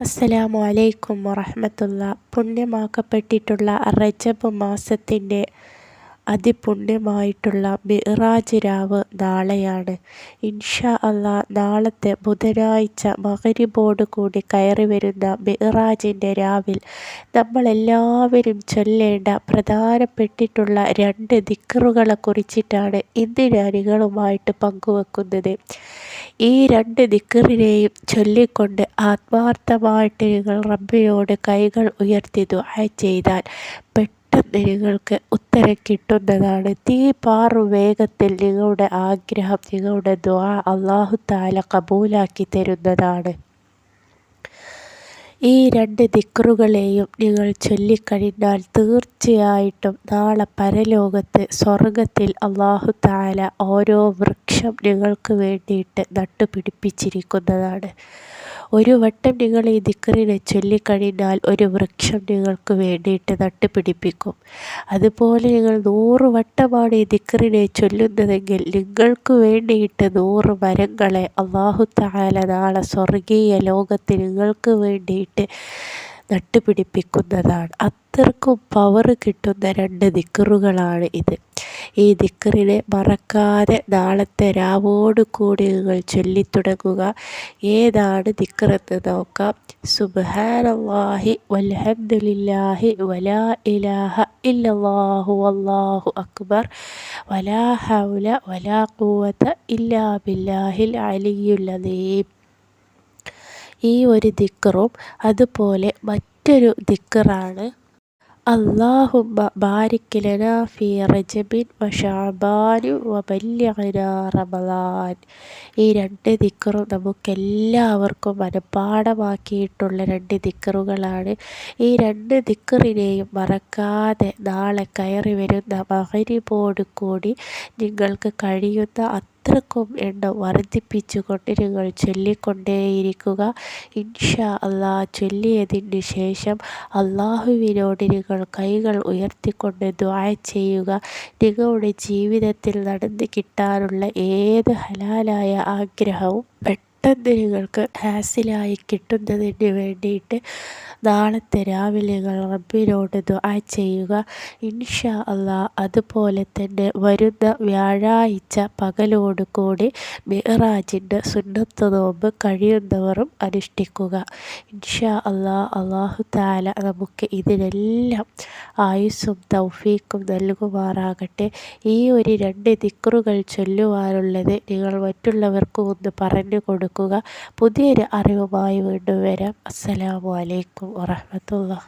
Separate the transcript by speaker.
Speaker 1: അസ്സലാമു അലൈക്കും വറഹമത്തുള്ള. പുണ്യമാക്കപ്പെട്ടിട്ടുള്ള റജബ് മാസത്തിന്റെ അതിപുണ്യമായിട്ടുള്ള മിറാജ് രാവ് നാളെയാണ്. ഇൻഷാ അള്ളാ നാളത്തെ ബുധനാഴ്ച മകരിബോട് കൂടി കയറി വരുന്ന മിറാജിന്റെ രാവിൽ നമ്മളെല്ലാവരും ചൊല്ലേണ്ട പ്രധാനപ്പെട്ടിട്ടുള്ള രണ്ട് ദിക്കറുകളെ കുറിച്ചിട്ടാണ് ഇന്ന് ഞാനികളുമായിട്ട് പങ്കുവെക്കുന്നത്. ഈ രണ്ട് ദിക്കറിനെയും ചൊല്ലിക്കൊണ്ട് ആത്മാർത്ഥമായിട്ട് നിങ്ങൾ റബ്ബിനോട് കൈകൾ ഉയർത്തി ദുആ ചെയ്താൽ പെട്ടെന്ന് നിങ്ങൾക്ക് ഉത്തരം കിട്ടുന്നതാണ്. തീ പാറു വേഗത്തിൽ നിങ്ങളുടെ ആഗ്രഹം നിങ്ങളുടെ ദുആ അള്ളാഹു താല കബൂലാക്കി തരുന്നതാണ്. ഈ രണ്ട് ദിക്റുകളെയും നിങ്ങൾ ചൊല്ലിക്കഴിഞ്ഞാൽ തീർച്ചയായിട്ടും നാളെ പരലോകത്ത് സ്വർഗത്തിൽ അള്ളാഹു താല ഓരോ വൃക്ഷം നിങ്ങൾക്ക് വേണ്ടിയിട്ട് നട്ടുപിടിപ്പിച്ചിരിക്കുന്നതാണ്. ഒരു വട്ടം നിങ്ങൾ ഈ ദിക്കറിനെ ചൊല്ലിക്കഴിഞ്ഞാൽ ഒരു വൃക്ഷം നിങ്ങൾക്ക് വേണ്ടിയിട്ട് നട്ടുപിടിപ്പിക്കും. അതുപോലെ നിങ്ങൾ നൂറ് വട്ടമാണ് ഈ ദിക്കറിനെ ചൊല്ലുന്നതെങ്കിൽ നിങ്ങൾക്ക് വേണ്ടിയിട്ട് നൂറ് മരങ്ങളെ അള്ളാഹു താല നാളെ സ്വർഗീയ ലോകത്ത് നിങ്ങൾക്ക് വേണ്ടിയിട്ട് നട്ടുപിടിപ്പിക്കുന്നതാണ്. അത്രക്കും പവർ കിട്ടുന്ന രണ്ട് ദിക്കറുകളാണ് ഇത്. ഈ ദിക്കറിനെ മറക്കാതെ നാളത്തെ രാവോട് കൂടി നിങ്ങൾ ചൊല്ലിത്തുടങ്ങുക. ഏതാണ് ദിക്കറെന്ന് നോക്കാം. സുബാനല്ലാഹി വൽഹംദുലില്ലാഹി വലാ ഇലാഹ ഇല്ലാഹു വല്ലാഹു അക്ബർ. വലാ ഹൗല വലാ ഖുവത ഇല്ലാ ബില്ലാഹിൽ അലിയുൽ അദീം ഈ ഒരു ദിക്കറും അതുപോലെ മറ്റൊരു ദിക്കറാണ്. അള്ളാഹുമ്മ ബാരിക് ലനാ ഫി റജബിൻ വ വല്യന റമളാൻ ഈ രണ്ട് ദിക്കറും നമുക്കെല്ലാവർക്കും മനഃപ്പാഠമാക്കിയിട്ടുള്ള രണ്ട് ദിക്കറുകളാണ്. ഈ രണ്ട് ദിക്കറിനെയും മറക്കാതെ നാളെ കയറി വരുന്ന മകരിബോട് കൂടി നിങ്ങൾക്ക് കഴിയുന്ന അത്രക്കും എണ്ണം വർദ്ധിപ്പിച്ചുകൊണ്ട് ചൊല്ലിക്കൊണ്ടേയിരിക്കുക. ഇൻഷാ അള്ളാ ചൊല്ലിയതിന് ശേഷം അള്ളാഹുവിനോട് നിങ്ങൾ കൈകൾ ഉയർത്തിക്കൊണ്ട് ദ്വായ ചെയ്യുക. നിങ്ങളുടെ ജീവിതത്തിൽ നടന്ന് കിട്ടാനുള്ള ഏത് ഹലാലായ ആഗ്രഹവും പെട്ടെന്ന് നിങ്ങൾക്ക് ഹാസിലായി കിട്ടുന്നതിന് വേണ്ടിയിട്ട് നാളത്തെ രാവിലെ റബ്ബിനോട് ദുആ ചെയ്യുക. ഇൻഷാ അള്ളാ അതുപോലെ തന്നെ വരുന്ന വ്യാഴാഴ്ച പകലോട് കൂടി മിഹറാജിന്റെ സുന്നത്ത് നോമ്പ് കഴിയുന്നവരും അനുഷ്ഠിക്കുക. ഇൻഷാ അള്ളാ അള്ളാഹു താല നമുക്ക് ഇതിനെല്ലാം ആയുസ്സും തൗഫീക്കും നൽകുമാറാകട്ടെ. ഈ ഒരു രണ്ട് തിക്കറുകൾ ചൊല്ലുവാനുള്ളത് നിങ്ങൾ മറ്റുള്ളവർക്കും ഒന്ന് പറഞ്ഞു കൊടുക്കുക. പുതിയൊരു അറിവുമായി വീണ്ടും വരാം. അസ്സലാമു അലൈക്കും വറഹമത്തുള്ള